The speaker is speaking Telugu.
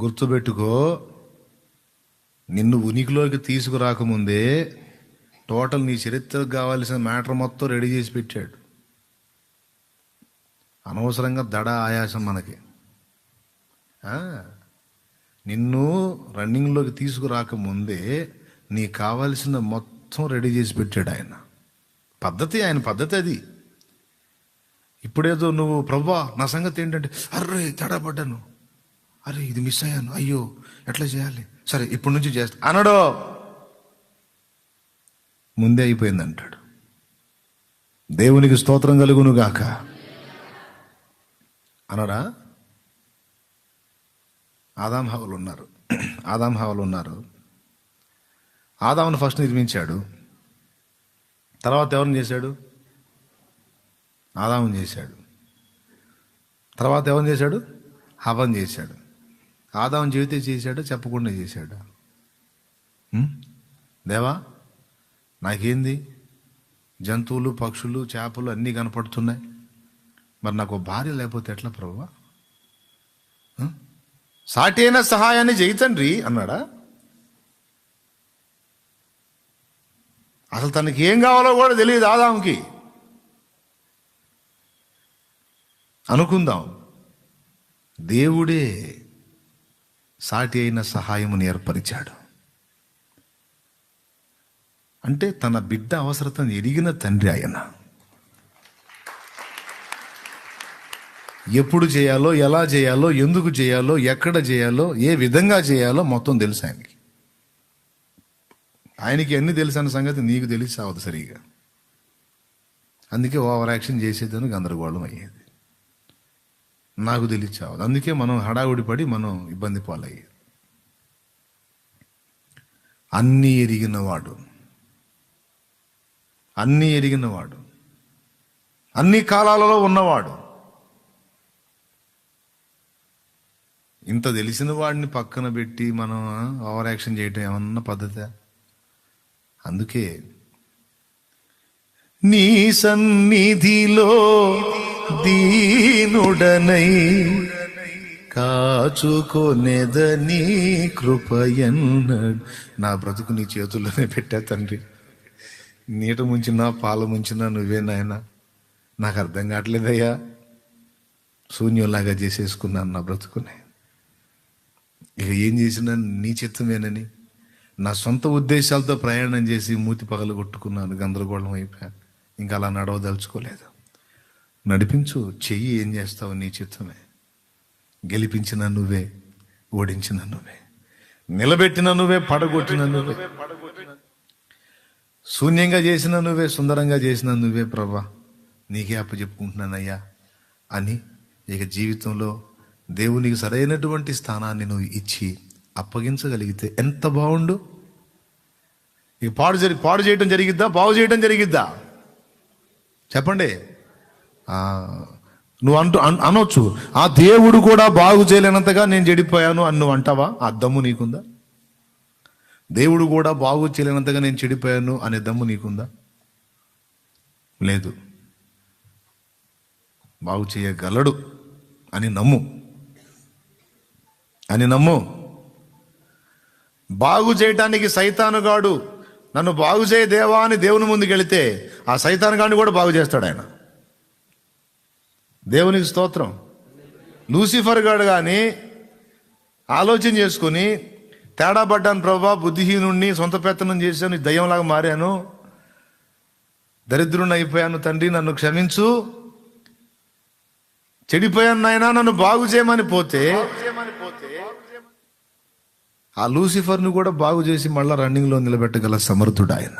గుర్తుపెట్టుకో నిన్ను ఉనికిలోకి తీసుకురాకముందే టోటల్ నీ చరిత్రకు కావాల్సిన మ్యాటర్ మొత్తం రెడీ చేసి పెట్టాడు. అనవసరంగా దడ ఆయాసం మనకి. నిన్ను రన్నింగ్లోకి తీసుకురాకముందే నీకు కావాల్సిన మొత్తం రెడీ చేసి పెట్టాడు ఆయన. పద్ధతి ఆయన పద్ధతి అది. ఇప్పుడేదో నువ్వు ప్రవ్వా నా సంగతి ఏంటంటే అర్రే తడబడ్డాను. అరే ఇది మిస్ అయ్యాను. అయ్యో ఎట్లా చేయాలి? సరే ఇప్పటి నుంచి చేస్తా. అనడో! ముందే అయిపోయింది అంటాడు. దేవునికి స్తోత్రం కలుగును గాక. అనడా ఆదాం హవలు ఉన్నారు ఆదాం హవలు ఉన్నారు ఆదామును ఫస్ట్ నిర్మించాడు. తర్వాత ఎవరిని చేశాడు? ఆదాముని చేశాడు. తర్వాత ఎవరిని చేశాడు? హవన్ చేశాడు. ఆదాం జీవితే చేశాడు చెప్పకుండా చేశాడు. దేవా నాకేంది? జంతువులు పక్షులు చేపలు అన్నీ కనపడుతున్నాయి. మరి నాకు భార్య లేకపోతే ఎట్లా ప్రభు సాటి అయిన సహాయాన్ని చేయి తండ్రి అన్నాడా? అసలు తనకి ఏం కావాలో కూడా తెలియదు ఆదాంకి. అనుకుందాం. దేవుడే సాటి అయిన సహాయమును ఏర్పరిచాడు. అంటే తన బిడ్డ అవసరతను ఎరిగిన తండ్రి ఆయన. ఎప్పుడు చేయాలో ఎలా చేయాలో ఎందుకు చేయాలో ఎక్కడ చేయాలో ఏ విధంగా చేయాలో మొత్తం తెలుసు ఆయనకి. ఆయనకి అన్ని తెలుసు అన్న సంగతి నీకు తెలిసి అవదు సరిగా. అందుకే ఓవర్ యాక్షన్ చేసేదని గందరగోళం అయ్యేది. నాకు తెలిసి చావదు అందుకే మనం హడావుడి పడి మనం ఇబ్బంది పాలయ్యేది అన్నీ ఎరిగినవాడు అన్నీ ఎరిగినవాడు అన్ని కాలాలలో ఉన్నవాడు. ఇంత తెలిసిన వాడిని పక్కన పెట్టి మనం ఓవర్ యాక్షన్ చేయటం ఏమన్నా పద్ధతి? అందుకే నీ సన్నిధిలో దీనుడనై కాచుకొనేదని కృపయన్న నా బ్రతుకు నీ చేతుల్లోనే పెట్టా తండ్రి. నీట ముంచినా పాల ముంచినా నువ్వే నాయన. నాకు అర్థం కావట్లేదయ్యా. శూన్యంలాగా చేసేసుకున్నాను నా బ్రతుకునే. ఇక ఏం చేసినా నీ చిత్తమేనని. నా సొంత ఉద్దేశాలతో ప్రయాణం చేసి మూతి పగలు కొట్టుకున్నాను గందరగోళం అయిపోయాను. ఇంకా అలా నడవదలుచుకోలేదు. నడిపించు చెయ్యి ఏం చేస్తావు నీ చిత్తమే. గెలిపించిన నువ్వే ఓడించిన నువ్వే. నిలబెట్టిన నువ్వే పడగొట్టిన నువ్వే. శూన్యంగా చేసిన నువ్వే సుందరంగా చేసిన నువ్వే ప్రభా. నీకే అప్పచెప్పుకుంటున్నానయ్యా అని ఇక జీవితంలో దేవునికి సరైనటువంటి స్థానాన్ని నువ్వు ఇచ్చి అప్పగించగలిగితే ఎంత బాగుండు? ఇక పాడు జరి పాడు చేయటం జరిగిద్దా? బాగు చేయటం జరిగిద్దా? చెప్పండి. నువ్వు అంటూ అన్- అనొచ్చు. ఆ దేవుడు కూడా బాగు చేయలేనంతగా నేను చెడిపోయాను అని నువ్వు అంటావా? ఆ దమ్ము నీకుందా? దేవుడు కూడా బాగు చేయలేనంతగా నేను చెడిపోయాను అనే దమ్ము నీకుందా? లేదు. బాగు చేయగలడు అని నమ్ము. అని నమ్ము. బాగు చేయటానికి సైతానుగాడు నన్ను బాగు చేయ దేవా అని దేవుని ముందుకెళితే ఆ సైతానుగాడిని కూడా బాగు చేస్తాడు ఆయన. దేవునికి స్తోత్రం. లూసిఫర్ గాడు కానీ ఆలోచన చేసుకుని తేడా పడ్డాను ప్రభా బుద్ధిహీనుణ్ణి సొంత పెత్తనం చేశాను దయ్యంలాగా మారాను దరిద్రుని అయిపోయాను తండ్రి నన్ను క్షమించు. చెడిపోయాను నాయనా నన్ను బాగు చేయమని పోతే ఆ లూసిఫర్ను కూడా బాగు చేసి మళ్ళా రన్నింగ్లో నిలబెట్టగల సమర్థుడు ఆయన.